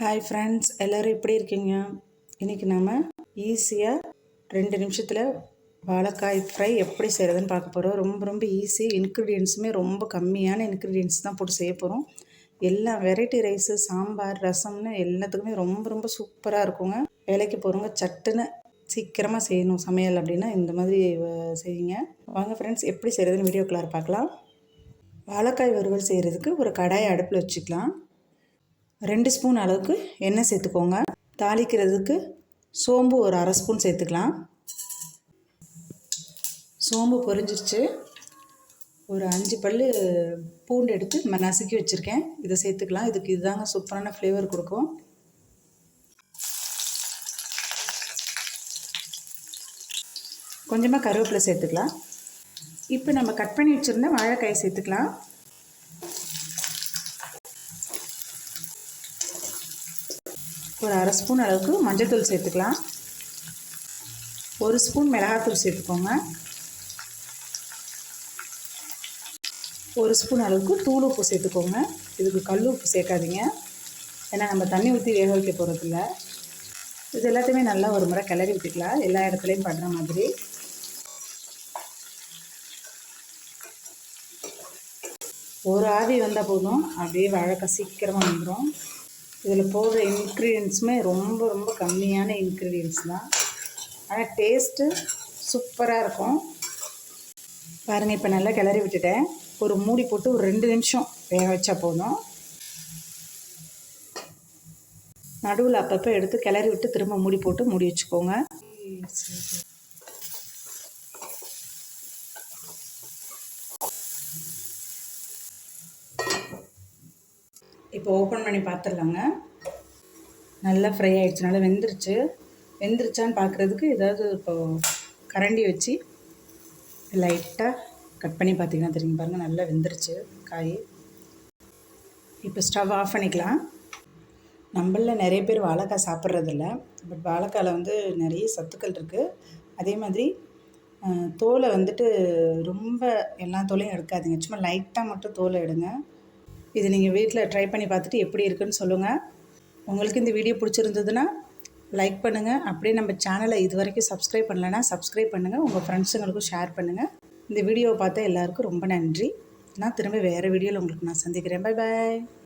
Hi friends எல்லோரும் எப்படி இருக்கீங்க? இன்றைக்கி நம்ம ஈஸியாக ரெண்டு நிமிஷத்தில் வாழைக்காய் ஃப்ரை எப்படி செய்கிறதுன்னு பார்க்க போகிறோம் ரொம்ப ரொம்ப ஈஸி இன்க்ரீடியன்ஸுமே ரொம்ப கம்மியான இன்க்ரீடியன்ஸ் தான் போட்டு செய்ய போகிறோம் எல்லா வெரைட்டி ரைஸு சாம்பார் ரசம்னு எல்லாத்துக்குமே ரொம்ப ரொம்ப சூப்பராக இருக்குங்க. வேலைக்கு போகிறவங்க சட்டுன்னு சீக்கிரமாக செய்யணும் சமையல் அப்படின்னா இந்த மாதிரி செய்யுங்க. வாங்க ஃப்ரெண்ட்ஸ் எப்படி செய்கிறதுன்னு வீடியோக்குள்ளார பார்க்கலாம். வாழைக்காய் வறுவல் செய்கிறதுக்கு ஒரு கடாயை அடுப்பில் வச்சுக்கலாம். ரெண்டு ஸ்பூன் அளவுக்கு எண்ணெய் சேர்த்துக்கோங்க. தாளிக்கிறதுக்கு சோம்பு ஒரு அரை ஸ்பூன் சேர்த்துக்கலாம். சோம்பு பொரிஞ்சிருச்சு. ஒரு அஞ்சு பல் பூண்டு எடுத்து நம்ம நசுக்கி வச்சுருக்கேன். இதை சேர்த்துக்கலாம். இதுக்கு இதுதாங்க சூப்பரான ஃப்ளேவர் கொடுக்கும். கொஞ்சமாக கருவேப்பிலை சேர்த்துக்கலாம். இப்போ நம்ம கட் பண்ணி வச்சுருந்த வாழைக்காயை சேர்த்துக்கலாம். ஒரு அரை ஸ்பூன் அளவுக்கு மஞ்சள்தூள் சேர்த்துக்கலாம். ஒரு ஸ்பூன் மிளகாத்தூள் சேர்த்துக்கோங்க. ஒரு ஸ்பூன் அளவுக்கு தூள் உப்பு சேர்த்துக்கோங்க. இதுக்கு கல் உப்பு சேர்க்காதீங்க. ஏன்னா நம்ம தண்ணி ஊற்றி வேக வைக்க போகிறதில்ல இது எல்லாத்தையுமே நல்லா ஒரு முறை கிளறி விட்டுக்கலாம். எல்லா இடத்துலையும் பண்ணுற மாதிரி. ஒரு ஆவி வந்தால் போதும். அப்படியே வாழைக்காய் சீக்கிரமாக வந்துடும் இதில் போடுற இன்க்ரீடியன்ஸுமே ரொம்ப ரொம்ப கம்மியான இன்க்ரீடியன்ஸ் தான். ஆனால் டேஸ்ட்டு சூப்பராக இருக்கும். பாருங்கள் இப்போ நல்லா கிளறி விட்டுட்டேன். ஒரு மூடி போட்டு ஒரு ரெண்டு நிமிஷம் வேக வச்சா போதும். நடுவில் அப்பப்போ எடுத்து கிளறி விட்டு திரும்ப மூடி போட்டு மூடி வச்சுக்கோங்க. இப்போ ஓப்பன் பண்ணி பார்த்துடலாங்க நல்லா ஃப்ரை ஆகிடுச்சு நல்லா வெந்துருச்சு. வெந்துருச்சான்னு பார்க்குறதுக்கு ஏதாவது இப்போ கரண்டி வச்சு லைட்டாக கட் பண்ணி பார்த்தீங்கன்னா தெரியும். பாருங்கள் நல்லா வெந்துருச்சு காய். இப்போ ஸ்டவ் ஆஃப் பண்ணிக்கலாம். நம்மளில் நிறைய பேர் வாழைக்காய் சாப்பிட்றதில்ல பட் வாழைக்காயில் வந்து நிறைய சத்துக்கள் இருக்குது அதே மாதிரி தோலை வந்துட்டு ரொம்ப எல்லா தோலையும் எடுக்காதீங்க. சும்மா லைட்டாக மட்டும் தோலை எடுங்க. இது நீங்கள் வீட்டில் ட்ரை பண்ணி பார்த்துட்டு எப்படி இருக்குன்னு சொல்லுங்கள் உங்களுக்கு இந்த வீடியோ பிடிச்சிருந்ததுன்னா லைக் பண்ணுங்கள் அப்படியே நம்ம சேனலை இது வரைக்கும் சப்ஸ்கிரைப் பண்ணலைன்னா சப்ஸ்கிரைப் பண்ணுங்கள் உங்கள் ஃப்ரெண்ட்ஸுங்களுக்கும் ஷேர் பண்ணுங்கள் இந்த வீடியோவை பார்த்தா எல்லாருக்கும் ரொம்ப நன்றி. நான் திரும்ப வேறு வீடியோவில் உங்களுக்கு நான் சந்திக்கிறேன். Bye bye